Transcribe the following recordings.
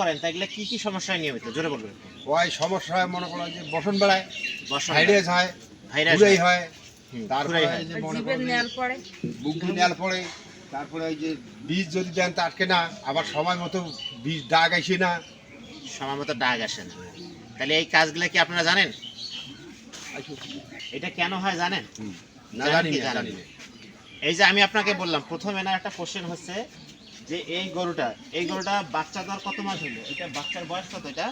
করেন তাইলে কি কি সমস্যা হয় নিয়মিত? জোরে বলবেন। ওই সমস্যা হয় মনে করো যে বসন বেড়ায় বসন্ত ভাইরাস হয় ভাইরাস হয়। তারপরে হয়। মনে করো নেয়াল পড়ে। বুক নেয়াল পড়ে তারপরে ওই যে বীজ যদি দেন তা আটকে না আবার সময় মতো বীজ ডাক আসে না। সময় মতো ডাক আসে না। তাহলে এই কাজগুলো কি আপনারা জানেন? এটা কেন হয় জানেন? না জানেন জানি। এই যে আমি আপনাকে বললাম প্রথমে না একটা কোশ্চেন হচ্ছে যে এই গরুটা এই গরুটা বাচ্চা দেওয়ার কত মাস হলো? এটা বাচ্চার বয়স কত এটা?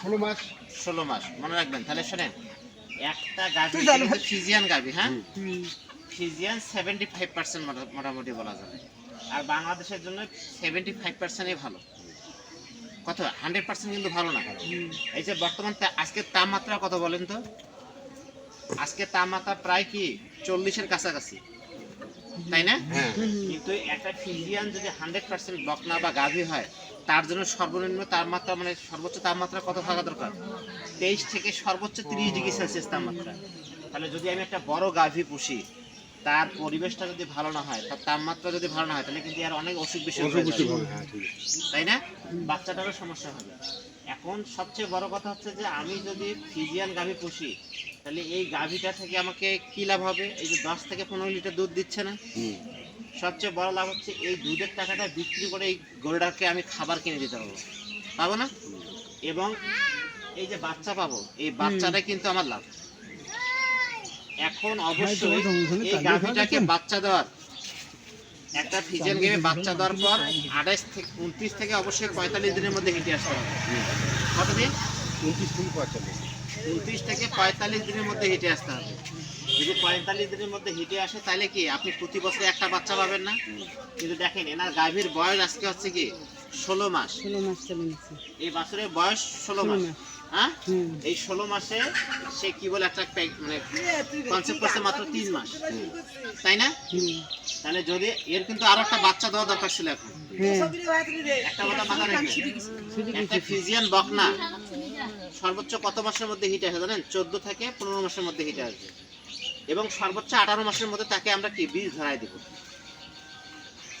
ষোলো মাস। ষোলো মাস মনে রাখবেন। তাহলে শোনেন একটা গাভি ফিজিয়ান গাভি হ্যাঁ? ফিজিয়ান সেভেন্টি ফাইভ পার্সেন্ট মোটামুটি বলা যাবে। আর বাংলাদেশের জন্য সেভেন্টি ফাইভ পার্সেন্টই ভালো। কত? হান্ড্রেড পার্সেন্ট কিন্তু ভালো না। এই যে বর্তমান আজকের তাপমাত্রা কত বলেন তো? আজকে তাপমাত্রা প্রায় কি? চল্লিশের কাছাকাছি। তাই না? হ্যাঁ। কিন্তু একটা ফিজিয়ান যদি হান্ড্রেড পার্সেন্ট বকনা বা গাভী হয় তার জন্য সর্বনিম্ন তাপমাত্রা মানে সর্বোচ্চ তাপমাত্রা কত থাকা দরকার? তেইশ থেকে সর্বোচ্চ তিরিশ ডিগ্রি সেলসিয়াস তাপমাত্রা। তাহলে যদি আমি একটা বড় গাভী পুষি তার পরিবেশটা যদি ভালো না হয় তার তাপমাত্রা যদি ভালো না হয় তাহলে কিন্তু আর অনেক অসুখ বিসুখ হয়ে। তাই না? বাচ্চাটারও সমস্যা হবে। এখন সবচেয়ে বড় কথা হচ্ছে যে আমি যদি ফিজিয়ান গাভী পুষি তাহলে এই গাভীটা থেকে আমাকে কি লাভ হবে? এই যে দশ থেকে পনেরো লিটার দুধ দিচ্ছে না। সবচেয়ে বড় লাভ হচ্ছে এই দুধের টাকাটা বিক্রি করে এই গরুটাকে আমি খাবার কিনে দিতে পারব। পাবো না? এবং এই যে বাচ্চা পাবো এই বাচ্চাটা কিন্তু আমার লাভ। এখন অবশ্যই এই গাভীটাকে বাচ্চা দেওয়ার একটা ফিজিয়ান গেমে বাচ্চা দেওয়ার পর আঠাশ থেকে উনত্রিশ থেকে অবশ্যই পঁয়তাল্লিশ দিনের মধ্যে হিটে আসতে হবে। কতদিন? উনত্রিশ থেকে পঁয়তাল্লিশ। উনত্রিশ থেকে পঁয়তাল্লিশ দিনের মধ্যে হিটে আসতে হবে। যদি পঁয়তাল্লিশ দিনের মধ্যে হিটে আসে তাহলে কি আপনি প্রতি বছর একটা বাচ্চা পাবেন না? কিন্তু দেখেন এনার গাভীর বয়স আজকে হচ্ছে কি? ষোলো মাস। ষোলো মাস এই বছরের বয়স ষোলো মাস। হ্যাঁ? এই ষোলো মাসে সে কি বলে একটা মানে কনসেপ্ট করছে মাত্র তিন মাস। তাই না। তাহলে যদি এর কিন্তু আরও একটা বাচ্চা দেওয়া দরকার ছিল এখন। হ্যাঁ। একটা কথা মাথা রাখবেন একটা ফিজিয়ান বকনা সর্বোচ্চ কত মাসের মধ্যে হিটে আসে জানেন? চোদ্দ থেকে পনেরো মাসের মধ্যে হিটে আসবে। এবং সর্বোচ্চ আঠারো মাসের মধ্যে তাকে আমরা কি? বীজ ধরাই দেব।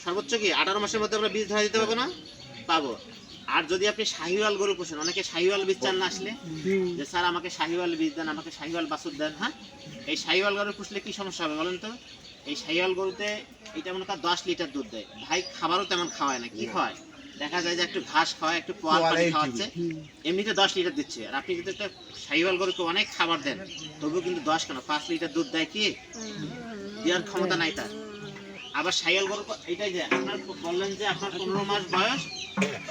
সর্বোচ্চ কি? আঠারো মাসের মধ্যে আমরা বীজ ধরাই দিতে পারব না? পাবো। আর যদি আপনি শাহিওয়াল গরু পোষেন অনেকে শাহিওয়াল বীজ চান না আসলে। যে স্যার আমাকে শাহিওয়াল বীজ দেন আমাকে শাহিওয়াল বাছুর দেন হ্যাঁ? এই শাহিওয়াল গরু পুষলে কি সমস্যা হবে বলেন তো? এই শাহিওয়াল গরুতে এটা মনে কর দশ লিটার দুধ দেয়। ভাই খাবারও তেমন খাওয়ায় না কি খাওয়ায় দেখা যায় যে একটু ঘাস খাওয়ায় একটু পোয়াল পোয়াল পানি খাওয়াচ্ছে এমনিতে দশ লিটার দিচ্ছে। আর আপনি যদি একটা শাহিওয়াল গরুকে অনেক খাবার দেন তবুও কিন্তু দশ কেন? পাঁচ লিটার দুধ দেয় কি? দেওয়ার ক্ষমতা নাই তার। আবার শাহিওয়াল গরু এটাই যে আপনার বললেন যে আপনার পনেরো মাস বয়স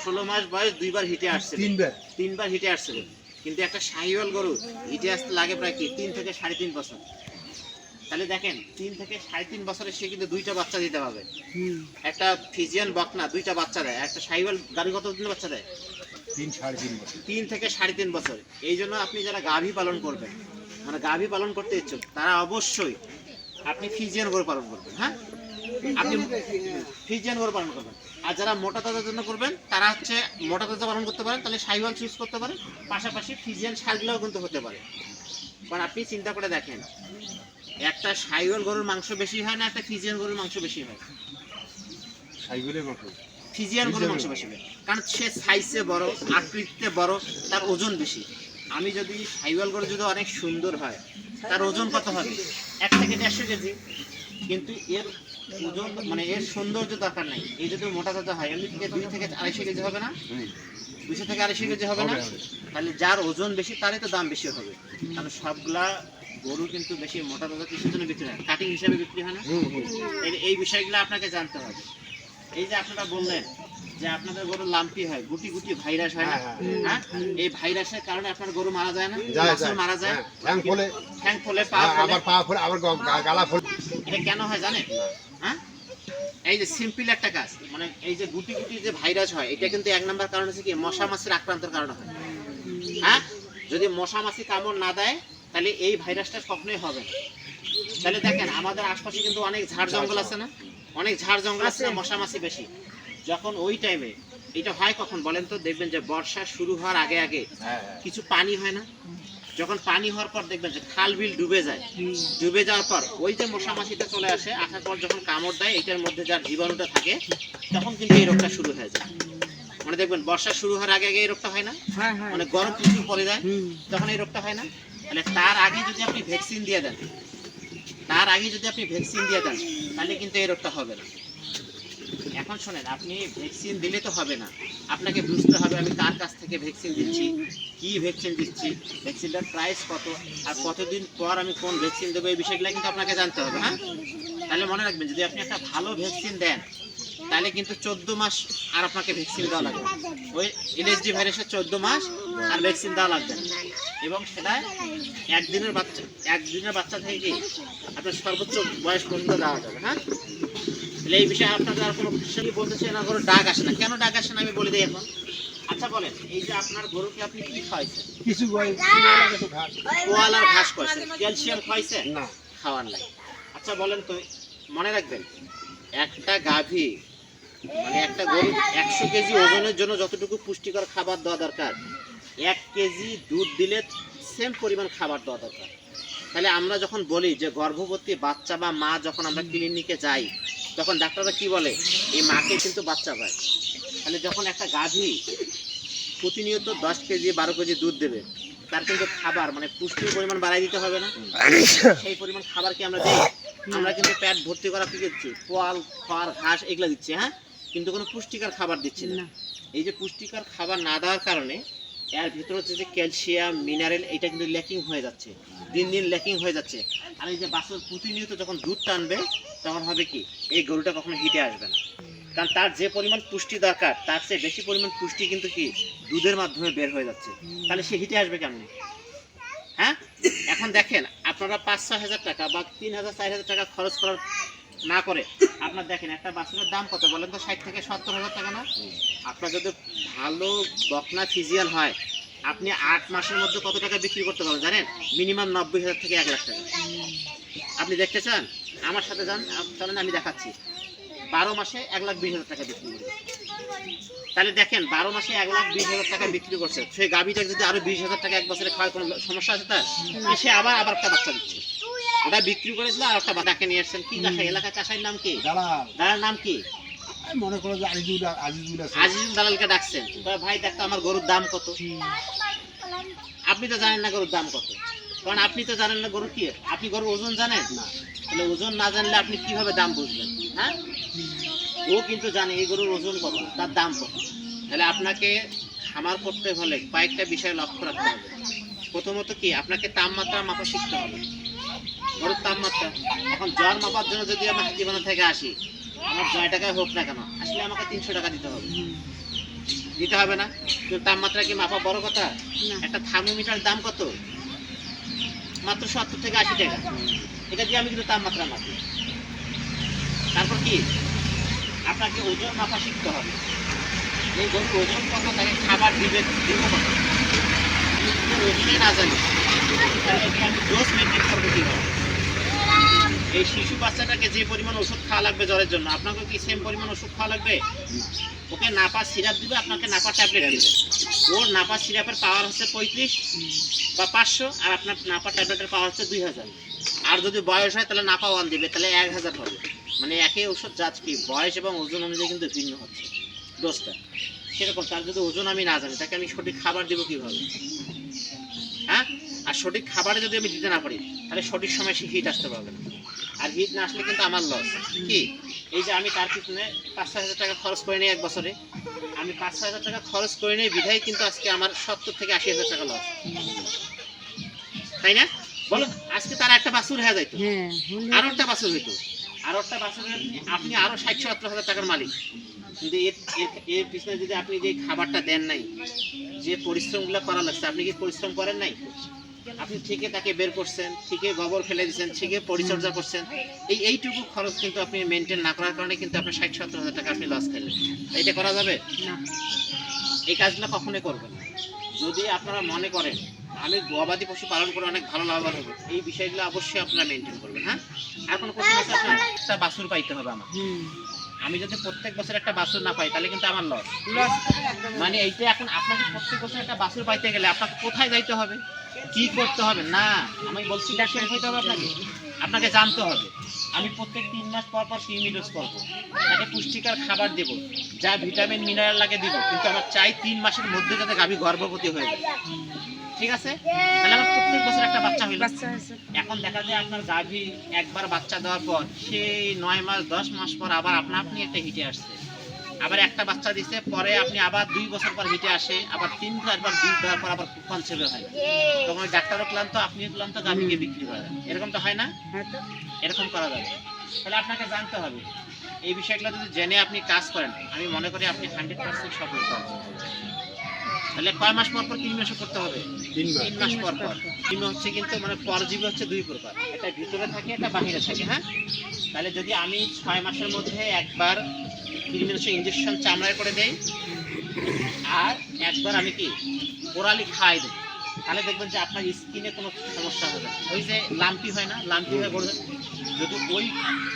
ষোলো মাস বয়স দুইবার হিটে আসছে। তিনবার। তিনবার হিটে আসছিল কিন্তু একটা শাহিওয়াল গরু হিটে আসতে লাগে প্রায় কি তিন থেকে সাড়ে তিন বছর। তাহলে দেখেন তিন থেকে সাড়ে তিন বছরে সে কিন্তু দুইটা বাচ্চা দিতে পারবে। একটা ফিজিয়ান বকনা দুইটা বাচ্চা দেয়। একটা শাহিওয়াল গাড়ি কত দিন বাচ্চা দেয়? তিন সাড়ে তিন বছর। তিন থেকে সাড়ে তিন বছর। এই জন্য আপনি যারা গাভী পালন করবেন মানে গাভী পালন করতে ইচ্ছুক তারা অবশ্যই আপনি ফিজিয়ান গরু পালন করবেন হ্যাঁ? আপনি ফিজিয়ান গরু পালন করবেন। আর যারা মোটা তাজার জন্য করবেন তারা হচ্ছে মোটা তাজা পালন করতে পারেন তাহলে সাইওয়াল চুজ করতে পারেন পাশাপাশি ফিজিয়ান শালগুলোও কিন্তু হতে পারে। কারণ আপনি চিন্তা করে দেখেন একটা সাইওয়াল গরুর মাংস বেশি হয় না একটা ফিজিয়ান গরুর মাংস বেশি হয়? মতো ফিজিয়ান গরুর মাংস বেশি হয়। কারণ সে সাইজে বড় আকৃতিতে বড় তার ওজন বেশি। আমি যদি সাইওয়াল গরু যদি অনেক সুন্দর হয় তার ওজন কত হবে? এক থেকে দেড়শো কেজি। কিন্তু এর ওজন মানে এর সৌন্দর্য দরকার নাই। এই যদি মোটা তাজা হয় এমনি থেকে দুই থেকে আড়াইশো কেজি হবে না? দুশো থেকে আড়াইশো কেজি হবে না। তাহলে যার ওজন বেশি তারই তো দাম বেশি হবে। কারণ সবগুলা গরু কিন্তু বেশি মোটা তাজা কিসের জন্য বিক্রি হয় কাটিং হিসাবে বিক্রি হয় না। এই- বিষয়গুলো আপনাকে জানতে হবে। এই যে আপনারা বললেন যে আপনাদের গরু লাম্পি হয় গুটি গুটি ভাইরাস হয় না? হ্যাঁ, হ্যাঁ। এই ভাইরাসের কারণে আপনার গরু মারা যায় না? মারা যায়? হ্যাঁ, ঠ্যাং ফলে। পা হ্যাঁ, আবার পা ফলে আবার গালা ফলে। এটা কেন হয় জানেন? হ্যাঁ? এই যে সিম্পল একটা কাজ মানে এই যে গুটি গুটি যে ভাইরাস হয় এটা কিন্তু এক নাম্বার কারণ হচ্ছে কি মশা মাছির আক্রান্তের কারণে হয়। হ্যাঁ? যদি মশা মাছি কামড় না দেয় তাহলে এই ভাইরাসটা কখনোই হবে না। তাহলে দেখেন আমাদের আশপাশে কিন্তু অনেক ঝাড় জঙ্গল আছে না? অনেক ঝাড় জঙ্গল আছে না মশা মাছি বেশি? যখন ওই টাইমে এটা হয় কখন বলেন তো? দেখবেন যে বর্ষা শুরু হওয়ার আগে আগে হ্যাঁ। কিছু পানি হয় না? যখন পানি হওয়ার পর দেখবেন যে খাল বিল ডুবে যায়। ডুবে যাওয়ার পর ওই যে মশা মাছিটা চলে আসে আসার পর যখন কামড় দেয় এটার মধ্যে যার জীবাণুটা থাকে তখন কিন্তু এই রোগটা শুরু হয়ে যায়। মানে দেখবেন বর্ষা শুরু হওয়ার আগে আগে এই রোগটা হয় না? মানে গরম প্রচুর পড়ে যায় তখন এই রোগটা হয় না? তাহলে তার আগে যদি আপনি ভ্যাকসিন দিয়ে দেন তার আগে যদি আপনি ভ্যাকসিন দিয়ে দেন তাহলে কিন্তু এই রোগটা হবে না। এখন শোনেন, আপনি ভ্যাকসিন দিলে তো হবে না। আপনাকে বুঝতে হবে, আমি কার কাছ থেকে ভ্যাকসিন দিচ্ছি, কি ভ্যাকসিন দিচ্ছি ভ্যাকসিনটার প্রাইস কত, আর কতদিন পর আমি কোন ভ্যাকসিন দেবো, এই বিষয়গুলো কিন্তু আপনাকে জানতে হবে হ্যাঁ? তাহলে মনে রাখবেন, যদি আপনি একটা ভালো ভ্যাকসিন দেন, তাহলে কিন্তু চোদ্দ মাস আর আপনাকে ভ্যাকসিন দেওয়া লাগবে। ওই এলএসডি ভাইরাসের চোদ্দ মাস আর ভ্যাকসিন দেওয়া লাগবে। এবং সেটা একদিনের বাচ্চা একদিনের বাচ্চা থেকে আপনার সর্বোচ্চ বয়স পর্যন্ত দেওয়া যাবে হ্যাঁ? তাহলে এই বিষয়ে আপনাদের আর কোনো question বলতেছে না কোনো ডাক আসে না? কেন ডাক আসে না আমি বলে দিই এখন। আচ্ছা বলেন এই যে আপনার গরুকে আপনি কি খাওয়াইছেন? কিছু বই- কিছু বই লাগে তো ঘাস। পোয়াল আর ঘাস খাওয়াইছেন। ক্যালসিয়াম খাওয়াইছেন? না। খাওয়ার নাই। আচ্ছা বলেন তো মনে রাখবেন একটা গাভী মানে একটা গরু একশো কেজি ওজনের জন্য যতটুকু পুষ্টিকর খাবার দেওয়া দরকার এক কেজি দুধ দিলে সেম পরিমাণ খাবার দেওয়া দরকার। তাহলে আমরা যখন বলি যে গর্ভবতী বাচ্চা বা মা যখন আমরা ক্লিনিকে যাই তখন ডাক্তাররা কি বলে? এই মাকে কিন্তু বাচ্চা পায়। তাহলে যখন একটা গাভী প্রতিনিয়ত দশ কেজি বারো কেজি দুধ দেবে তার কিন্তু খাবার মানে পুষ্টির পরিমাণ বাড়াই দিতে হবে না? সেই পরিমাণ খাবার কি আমরা দিই? আমরা কিন্তু পেট ভর্তি করা কি দিচ্ছি? পোয়াল খড় ঘাস এগুলো দিচ্ছি হ্যাঁ? কিন্তু কোনো পুষ্টিকর খাবার দিচ্ছি না। না। এই যে পুষ্টিকর খাবার না দেওয়ার কারণে এর ভিতরে হচ্ছে যে ক্যালসিয়াম মিনারেল এটা কিন্তু ল্যাকিং হয়ে যাচ্ছে। দিন দিন ল্যাকিং হয়ে যাচ্ছে। আর এই যে বাছুর প্রতিনিয়ত যখন দুধ টানবে, তখন হবে কি, এই গরুটা কখনো হিটে আসবে না। কারণ তার যে পরিমাণ পুষ্টি দরকার, তার চেয়ে বেশি পরিমাণ পুষ্টি কিন্তু কি, দুধের মাধ্যমে বের হয়ে যাচ্ছে। তাহলে সে হিটে আসবে কেমনি? হ্যাঁ? এখন দেখেন, আপনারা পাঁচ ছয় হাজার টাকা বা তিন হাজার, চার হাজার টাকা খরচ করার না করে। আপনার দেখেন একটা বাছুরের দাম কত বলেন তো? ষাট থেকে সত্তর হাজার টাকা না? আপনার যদি ভালো বকনা ফিজিয়াল হয় আপনি আট মাসের মধ্যে কত টাকা বিক্রি করতে পারবেন জানেন? মিনিমাম নব্বই হাজার থেকে এক লাখ টাকা। আপনি দেখতে চান? আমার সাথে যান চলেন আমি দেখাচ্ছি। বারো মাসে এক লাখ বিশ হাজার টাকা বিক্রি করবে। তাহলে দেখেন বারো মাসে এক লাখ বিশ হাজার টাকা বিক্রি করছে। সেই গাভিটা যদি আরও বিশ হাজার টাকা এক বছরে খাওয়ার কোনো সমস্যা আছে তার? সে আবার আবার একটা বাচ্চা দিচ্ছে। ওটা বিক্রি করে দিল আর একটা বাচ্চাকে নিয়ে আসছেন কি চাষা এলাকা চাষার নাম কি? দালাল। দাদার নাম কি? মনে করো যে আজিজুল আজিজুল আছে। আজিজুল দালালকে ডাকছেন। ভাই দেখতো আমার গরুর দাম কত? আপনি তো জানেন না গরুর দাম কত। কারণ আপনি তো জানেন না গরু কি। আপনি গরুর ওজন জানেন? না। তাহলে ওজন না জানলে আপনি কীভাবে দাম বুঝবেন? হ্যাঁ? ও কিন্তু জানে এই গরুর ওজন কত তার দাম কত। তাহলে আপনাকে খামার করতে হলে কয়েকটা বিষয় লক্ষ্য রাখতে হবে। প্রথমত কি আপনাকে তাপমাত্রা মাপা শিখতে হবে। গরুর তাপমাত্রা। এখন জ্বর মাপার জন্য যদি আমি হাতিবানা থেকে আসি আমার জয় টাকায় হোক না কেন আসলে আমাকে তিনশো টাকা দিতে হবে। দিতে হবে না? কিন্তু তাপমাত্রা কি মাপা বড় কথা? একটা থার্মোমিটার দাম কত? মাত্র সত্তর থেকে আশি টাকা। এটা দিয়ে আমি কিন্তু তাপমাত্রা মাপি। তারপর কি? আপনাকে ওজন মাপা শিখতে হবে। এই গরুর ওজন কত তাকে খাবার দিবে দিব কত ওজনে না জানি তাহলে আমি ডোজ মেনটেন করব কীভাবে? এই শিশু বাচ্চাটাকে যে পরিমাণ ওষুধ খাওয়া লাগবে জ্বরের জন্য আপনাকে কি সেম পরিমাণ ওষুধ খাওয়া লাগবে? ওকে নাপা সিরাপ দিবে, আপনাকে নাপা ট্যাবলেট দিবে। ওর নাপা সিরাপের পাওয়ার হচ্ছে পঁয়ত্রিশ বা পাঁচশো, আর আপনার নাপা ট্যাবলেটের পাওয়ার হচ্ছে দুই হাজার। আর যদি বয়স হয়, তাহলে নাপা ওয়ান দিবে, তাহলে এক হাজার হবে। মানে একই ওষুধ জাত কি? বয়স এবং ওজন অনুযায়ী কিন্তু ভিন্ন হচ্ছে। ডোজটা সেরকম, তার যদি ওজন আমি না জানি, তাকে আমি সঠিক খাবার দেবো কীভাবে? হ্যাঁ? সঠিক খাবারে যদি আমি দিতে না পারি তাহলে সঠিক সময় সে হিট আসতে পারবে না। আর হিট না আসলে কিন্তু আমার লস কি? এই যে আমি তার পিছনে পাঁচ ছয় হাজার টাকা খরচ করে নিই এক বছরে। আমি পাঁচ ছয় হাজার টাকা খরচ করে নিই বিধায় কিন্তু আজকে আমার সত্তর থেকে আশি হাজার টাকা লস তাই না? বলো আজকে তার একটা বাছুর হয়ে যাইতো। হ্যাঁ আরও একটা বাছুর হইতো। আরও একটা বাছুরের আপনি আরও ষাট সত্তর হাজার টাকার মালিক। কিন্তু এর এর- এর পিছনে যদি আপনি যে খাবারটা দেন নাই যে পরিশ্রমগুলো করা লাগছে আপনি কি পরিশ্রম করেন নাই? আপনি ঠিকই তাকে বের করছেন ঠিকই গোবর ফেলে দিচ্ছেন ঠিকই পরিচর্যা করছেন। এই এইটুকু খরচ কিন্তু আপনি মেনটেন না করার কারণে কিন্তু আপনি ষাট সত্তর হাজার টাকা আপনি লস খেলেন। এটা করা যাবে? না। এই কাজগুলো কখনোই করবেন না। যদি আপনারা মনে করেন আমি গবাদি পশু পালন করে অনেক ভালো লাভবান হব এই বিষয়গুলো অবশ্যই আপনারা মেনটেন করবেন হ্যাঁ? আর কোনো প্রশ্ন আছে আপনার? একটা বাছুর পাইতে হবে আমার। আমি যদি প্রত্যেক বছর একটা বাছুর না পাই তাহলে কিন্তু আমার লস লস মানে এইটা এখন আপনাকে প্রত্যেক বছর একটা বাছুর পাইতে গেলে আপনাকে কোথায় যাইতে হবে? কি করতে হবে? না আমি বলছি শেষ হইতে হবে আপনাকে। আপনাকে জানতে হবে আমি প্রত্যেক তিন মাস পর পর পিএমই ডোজ করব। তাকে পুষ্টিকর খাবার দেবো যা ভিটামিন মিনারেল লাগে দিব কিন্তু আমার চাই তিন মাসের মধ্যে যাতে গাভী গর্ভবতী হয়ে যায়। ঠিক আছে? তাহলে আমার প্রত্যেক বছর একটা বাচ্চা হইল। বাচ্চা এখন দেখা যায় আপনার গাভী একবার বাচ্চা দেওয়ার পর সেই নয় মাস দশ মাস পর আবার আপনা আপনি একটা হিটে আসছে। আবার একটা বাচ্চা দিচ্ছে পরে আপনি আবার দুই বছর পর হিটে আসে আবার তিন চারবার বীজ দেওয়ার পর আবার কনসেপ্ট হয়। তখন ওই ডাক্তারও ক্লান্ত আপনিও ক্লান্ত গাভীকে বিক্রি করা যায় এরকম তো হয় না? হয়তো এরকম করা যাবে। তাহলে আপনাকে জানতে হবে এই বিষয়গুলো যদি জেনে আপনি কাজ করেন আমি মনে করি আপনি হান্ড্রেড পার্সেন্ট সফল পাবেন তাহলে কয় মাস পর পর তিন মাসে করতে হবে? তিন মাস। তিন মাস পর পর। তিন হচ্ছে কিন্তু মানে পরজীবী হচ্ছে দুই প্রকার। একটা ভিতরে থাকে একটা বাহিরে থাকে হ্যাঁ? তাহলে যদি আমি ছয় মাসের মধ্যে একবার কৃমিনাশক ইঞ্জেকশন চামড়ায় করে দেই আর একবার আমি কি ওরালি খাই দেই। তাহলে দেখবেন যে আপনার স্কিনে কোনো সমস্যা হবে ওই যে লাম্পি হয় না, লাম্পি হয়ে গড়ে যদি ওই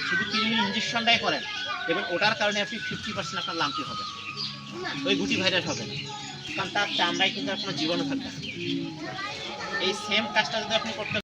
শুধু কৃমি ইঞ্জেকশনটাই করেন এবং ওটার কারণে আপনি ফিফটি পার্সেন্ট আপনার লাম্পি হবে ওই গুটি ভাইরাস হবে কারণ তার চামড়ায় কিন্তু আর কোনো জীবাণু থাকবে এই সেম কাজটা যদি আপনি করতে